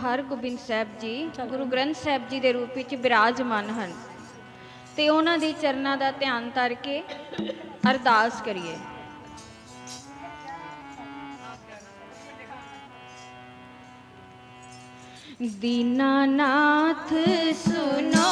ਹਰਗੋਬਿੰਦ ਸਾਹਿਬ ਜੀ ਗੁਰੂ ਗ੍ਰੰਥ ਸਾਹਿਬ ਜੀ ਦੇ ਰੂਪ ਵਿੱਚ ਬਿਰਾਜਮਾਨ ਹਨ ਤੇ ਉਹਨਾਂ ਦੇ ਚਰਨਾਂ ਦਾ ਧਿਆਨ ਧਰ ਕੇ ਅਰਦਾਸ ਕਰੀਏ दीनानाथ सुनो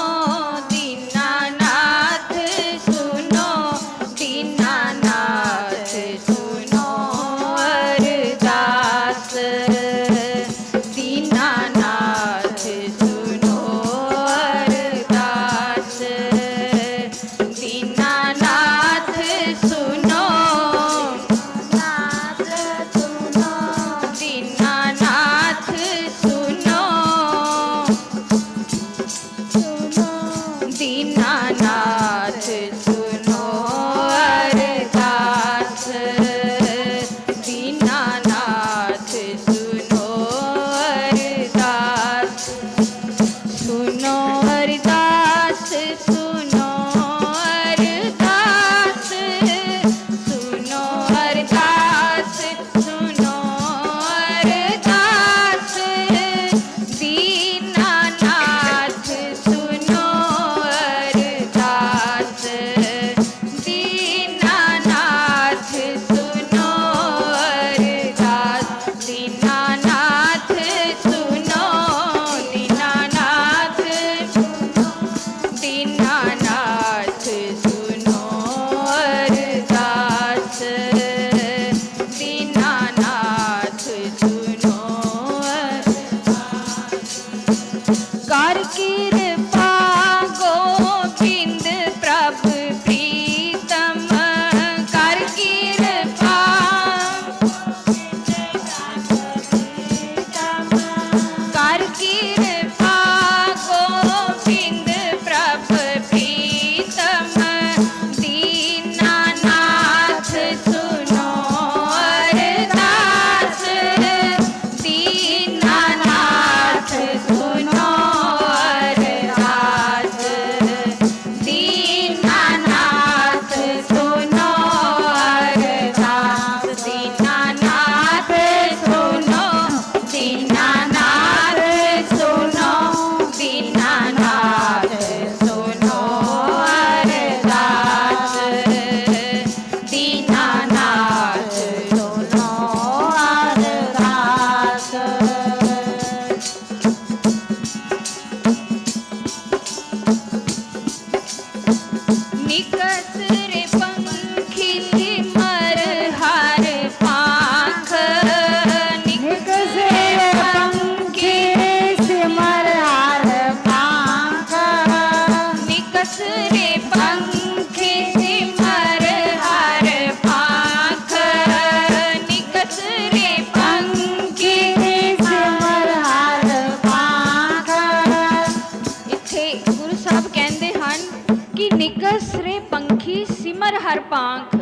ਪਾਂਖ।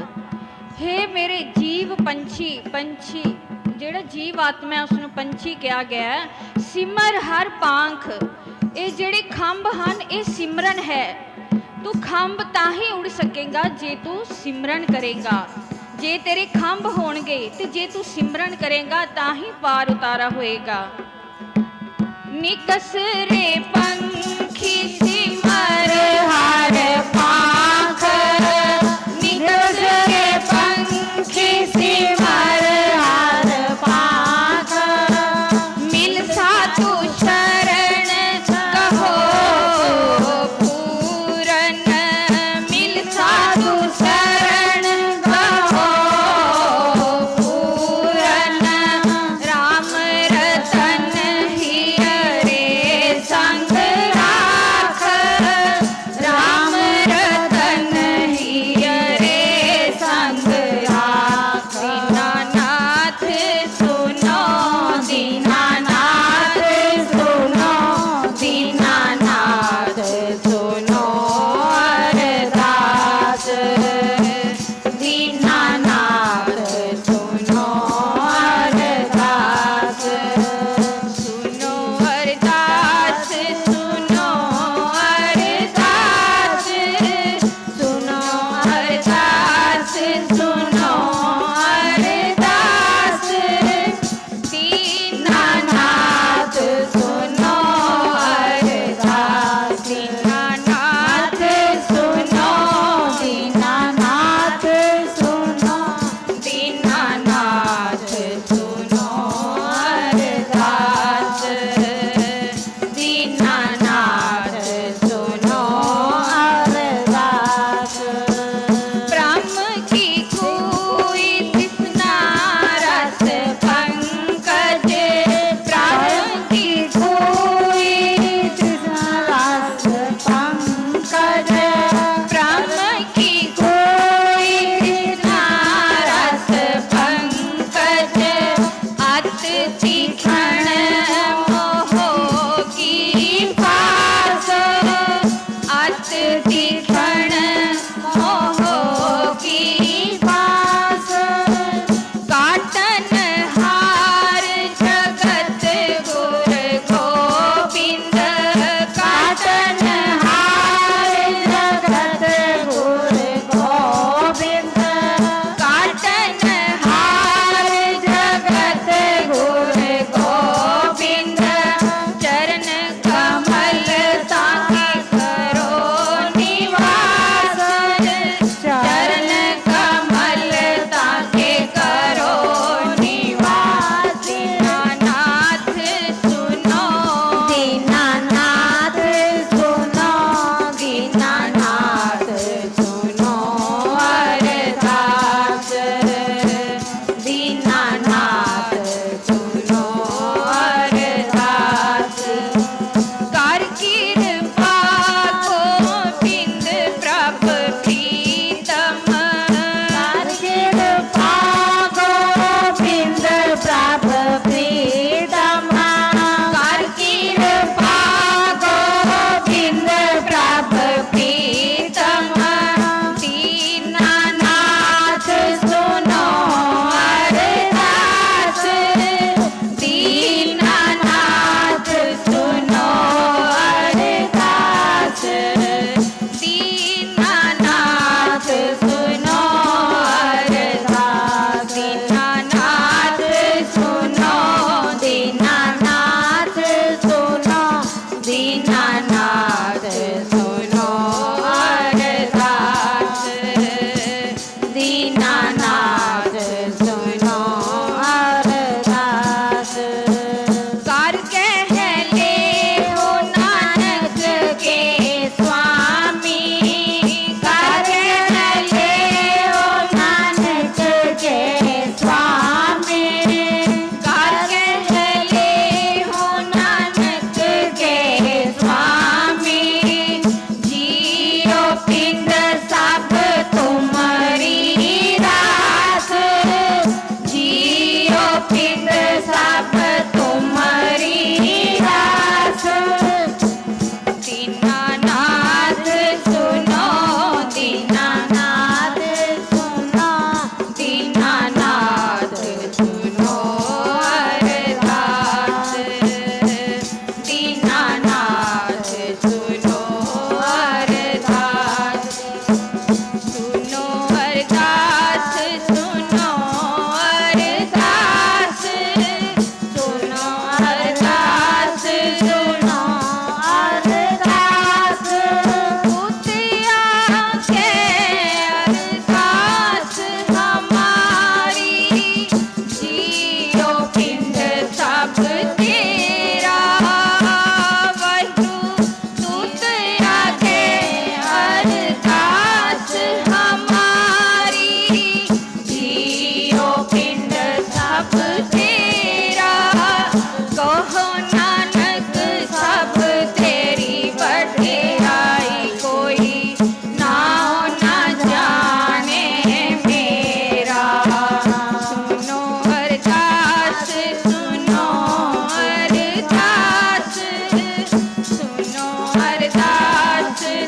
ਹੈ ਮੇਰੇ ਜੀਵ ਪੰਛੀ ਪੰਛੀ, ਜਿਹੜਾ ਜੀਵ ਆਤਮਾ ਹੈ ਉਸ ਨੂੰ ਪੰਛੀ ਕਿਹਾ ਗਿਆ ਹੈ, ਸਿਮਰ ਹਰ ਪਾਂਖ। ਇਹ ਜਿਹੜੇ ਖੰਭ ਹਨ, ਇਹ ਸਿਮਰਨ ਹੈ। ਤੂੰ ਖੰਭ ਤਾਂ ਹੀ ਉੜ ਸਕੇਗਾ, ਜੇ ਤੂੰ ਸਿਮਰਨ ਕਰੇਗਾ। ਜੇ ਤੇਰੇ ਖੰਭ ਹੋਣਗੇ ਤੇ ਜੇ ਤੂੰ ਸਿਮਰਨ ਕਰੇਗਾ, ਤਾਂ ਹੀ ਪਾਰ ਉਤਾਰਾ ਹੋਏਗਾ। ਨਿਕਸ ਪੰਖੀ ਸਿਮਰ ਹਰ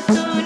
Cristo.